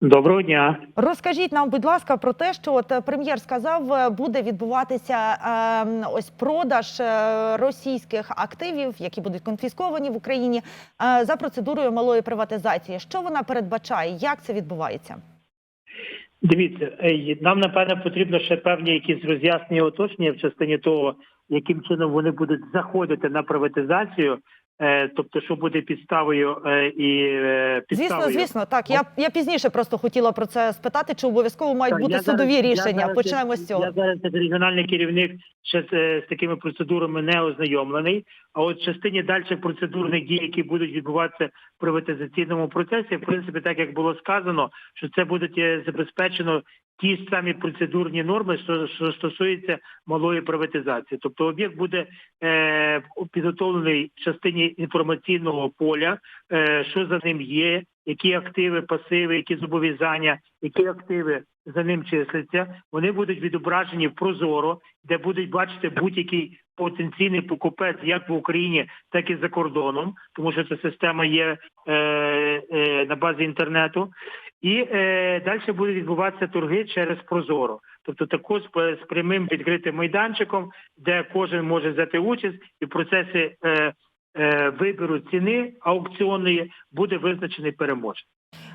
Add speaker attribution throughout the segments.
Speaker 1: Доброго дня.
Speaker 2: Розкажіть нам, будь ласка, про те, що от е, прем'єр сказав, е, буде відбуватися е, ось продаж е, російських активів, які будуть конфісковані в Україні е, за процедурою малої приватизації. Що вона передбачає? Як це відбувається?
Speaker 1: Дивіться, нам напевне потрібно ще певні якісь роз'яснення уточнення в частині того, яким чином вони будуть заходити на приватизацію. Е, Тобто, що буде підставою е, і е, підставою.
Speaker 2: Звісно, звісно, так. Я я пізніше просто хотіла про це спитати, чи обов'язково мають
Speaker 1: Так,
Speaker 2: бути
Speaker 1: я
Speaker 2: судові
Speaker 1: зараз-
Speaker 2: рішення.
Speaker 1: зараз-
Speaker 2: Почнемо з цього.
Speaker 1: Я зараз як регіональний керівник ще з, з такими процедурами не ознайомлений. А от в частині далі процедурних дій, які будуть відбуватися в приватизаційному процесі, в принципі, так як було сказано, що це будуть е, забезпечено ті ж самі процедурні норми, що, що стосуються малої приватизації. Тобто об'єкт буде е, підготовлений в частині інформаційного поля, е, що за ним є, які активи, пасиви, які зобов'язання, які активи за ним числяться. Вони будуть відображені в Прозоро, де будуть бачити будь-який потенційний покупець як в Україні, так і за кордоном, тому що ця система є е, е, на базі інтернету. І е, далі будуть відбуватися торги через Прозоро, тобто також з, з прямим відкритим майданчиком, де кожен може взяти участь, і в процесі е, е, вибору ціни аукціонної буде визначений переможець.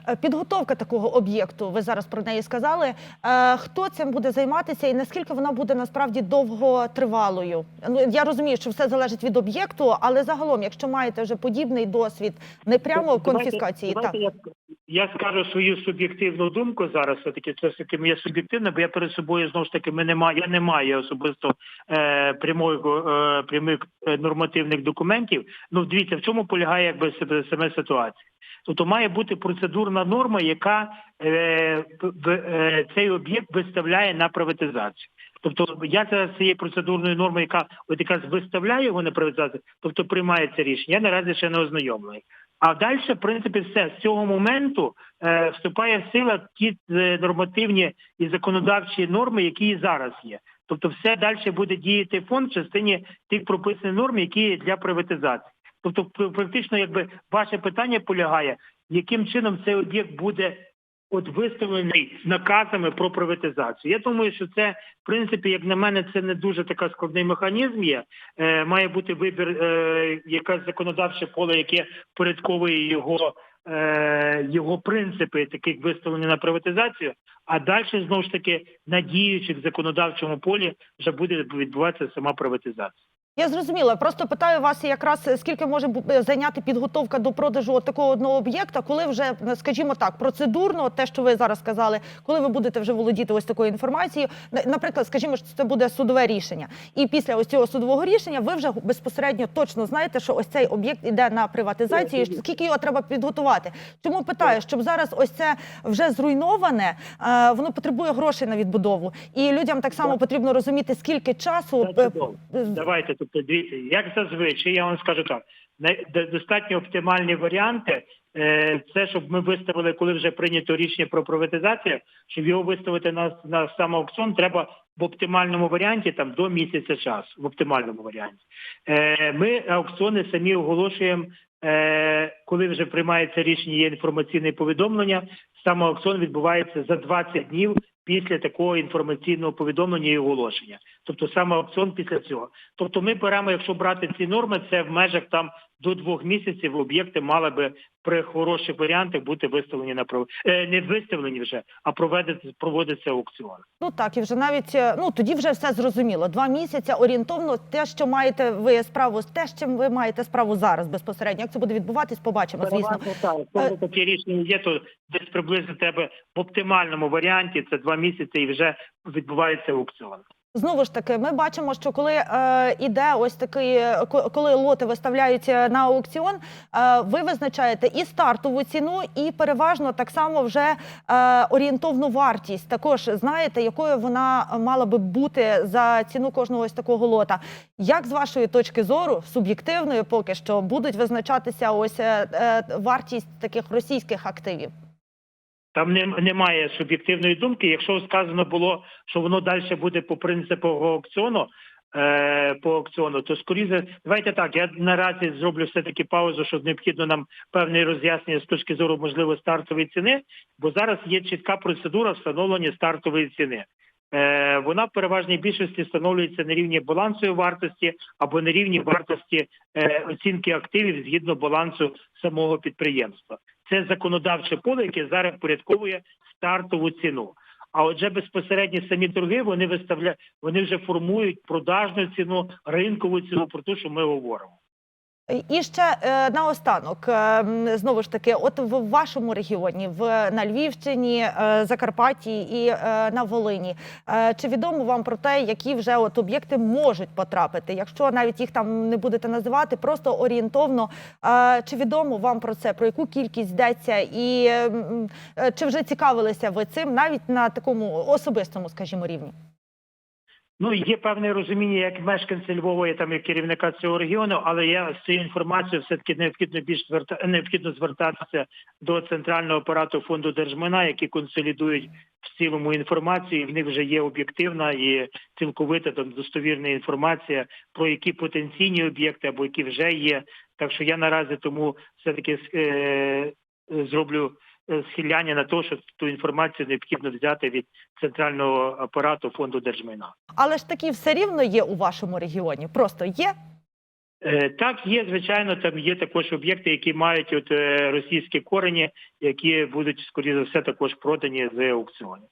Speaker 2: Е, Підготовка такого об'єкту, ви зараз про неї сказали. Е, Хто цим буде займатися і наскільки вона буде насправді довготривалою? Ну я розумію, що все залежить від об'єкту, але загалом, якщо маєте вже подібний досвід, не прямо в конфіскації,
Speaker 1: Давайте,
Speaker 2: так
Speaker 1: давайте я, я скажу свою суб'єктивну думку зараз. Все таки це все таки є суб'єктивне, бо я перед собою знову ж таки ми не маю, я не маю особисто е, прямої е, прямих е, нормативних документів. Ну дивіться, в чому полягає якби себе- саме ситуація. Тобто має бути процедурна норма, яка е, е, цей об'єкт виставляє на приватизацію. Тобто я зараз цієї процедурної норми, яка от якраз виставляє його на приватизацію, тобто приймається рішення. Я наразі ще не ознайомлений. А далі, в принципі, все з цього моменту е, вступає в силу ті е, нормативні і законодавчі норми, які і зараз є. Тобто, все далі буде діяти фонд в частині тих прописаних норм, які є для приватизації. Тобто, практично, якби ваше питання полягає, яким чином цей об'єкт буде от виставлений наказами про приватизацію. Я думаю, що це в принципі, як на мене, це не дуже така складний механізм. Є е, має бути вибір, е, якесь законодавче поле, яке впорядковує його. е, Його принципи таких виставлення на приватизацію, а далі знову ж таки надіючи в законодавчому полі вже буде відбуватися сама приватизація.
Speaker 2: Я зрозуміла. Просто питаю вас якраз скільки може е, зайняти підготовка до продажу от такого одного об'єкта, коли вже, скажімо так, процедурно, те, що ви зараз сказали, коли ви будете вже володіти ось такою інформацією, наприклад, скажімо, що це буде судове рішення, і після ось цього судового рішення ви вже безпосередньо точно знаєте, що ось цей об'єкт іде на приватизацію. і Скільки його треба підготувати? Чому питаю, щоб зараз ось це вже зруйноване, е, воно потребує грошей на відбудову, і людям так само потрібно розуміти, скільки часу е,
Speaker 1: Давайте, тобто, дивіться, як зазвичай, я вам скажу так, достатньо оптимальні варіанти. е, Це щоб ми виставили, коли вже прийнято рішення про приватизацію, щоб його виставити на, на сам аукціон, треба в оптимальному варіанті там до місяця часу. В оптимальному варіанті. Е, Ми аукціони самі оголошуємо, е, коли вже приймається рішення, є інформаційне повідомлення. Сам аукціон відбувається за 20 днів після такого інформаційного повідомлення і оголошення. Тобто саме аукціон після цього. Тобто ми беремо, якщо брати ці норми, це в межах там до двох місяців об'єкти мали би при хороших варіантах бути виставлені на пров... е, не виставлені вже, а проведеться проводиться аукціон.
Speaker 2: Ну так, і вже навіть е, ну тоді вже все зрозуміло. Два місяці орієнтовно те, що маєте ви справу, з те, з чим ви маєте справу зараз безпосередньо. Як це буде відбуватись, побачимо. Звісно,
Speaker 1: так. Якщо такі рішення є, то десь приблизно тебе в оптимальному варіанті це два місяці і вже відбувається аукціон.
Speaker 2: Знову ж таки, ми бачимо, що коли е, іде ось такий, е, коли лоти виставляються на аукціон, е, ви визначаєте і стартову ціну, і переважно так само вже е, орієнтовну вартість. Також знаєте, якою вона мала би бути за ціну кожного ось такого лота. Як з вашої точки зору, суб'єктивної поки що, будуть визначатися ось е, е, вартість таких російських активів?
Speaker 1: Там не, немає суб'єктивної думки. Якщо сказано було, що воно далі буде по принципу аукціону, е, по аукціону, то скоріше, давайте так. Я наразі зроблю все таки паузу, що необхідно нам певне роз'яснення з точки зору можливо стартової ціни, бо зараз є чітка процедура встановлення стартової ціни. Е, вона в переважній більшості встановлюється на рівні балансової вартості або на рівні вартості е, оцінки активів згідно балансу самого підприємства. Це законодавче поле, яке зараз впорядковує стартову ціну. А отже, безпосередньо самі торги вони виставляють, вони вже формують продажну ціну, ринкову ціну про те, що ми говоримо.
Speaker 2: І ще е, наостанок, е, знову ж таки, от в вашому регіоні, в на Львівщині, е, Закарпатті і на Волині, чи відомо вам про те, які вже от об'єкти можуть потрапити? Якщо навіть їх там не будете називати, просто орієнтовно, чи відомо вам про це, про яку кількість йдеться, і чи вже цікавилися ви цим навіть на такому особистому, скажімо, рівні?
Speaker 1: Ну є певне розуміння, як мешканця Львова, і там як керівника цього регіону, але я з цією інформацією все таки необхідно більш зверта... необхідно звертатися до центрального апарату фонду держмайна, які консолідують в цілому інформацію. і В них вже є об'єктивна і цілковита там достовірна інформація про які потенційні об'єкти або які вже є. Так що я наразі тому все таки е... зроблю схиляння на те, що ту інформацію необхідно взяти від центрального апарату фонду держмайна.
Speaker 2: Але ж такі все рівно є у вашому регіоні. Просто є.
Speaker 1: Е, Так, є звичайно. Там є також об'єкти, які мають от е, російські корені, які будуть скоріше за все також продані з аукціонів.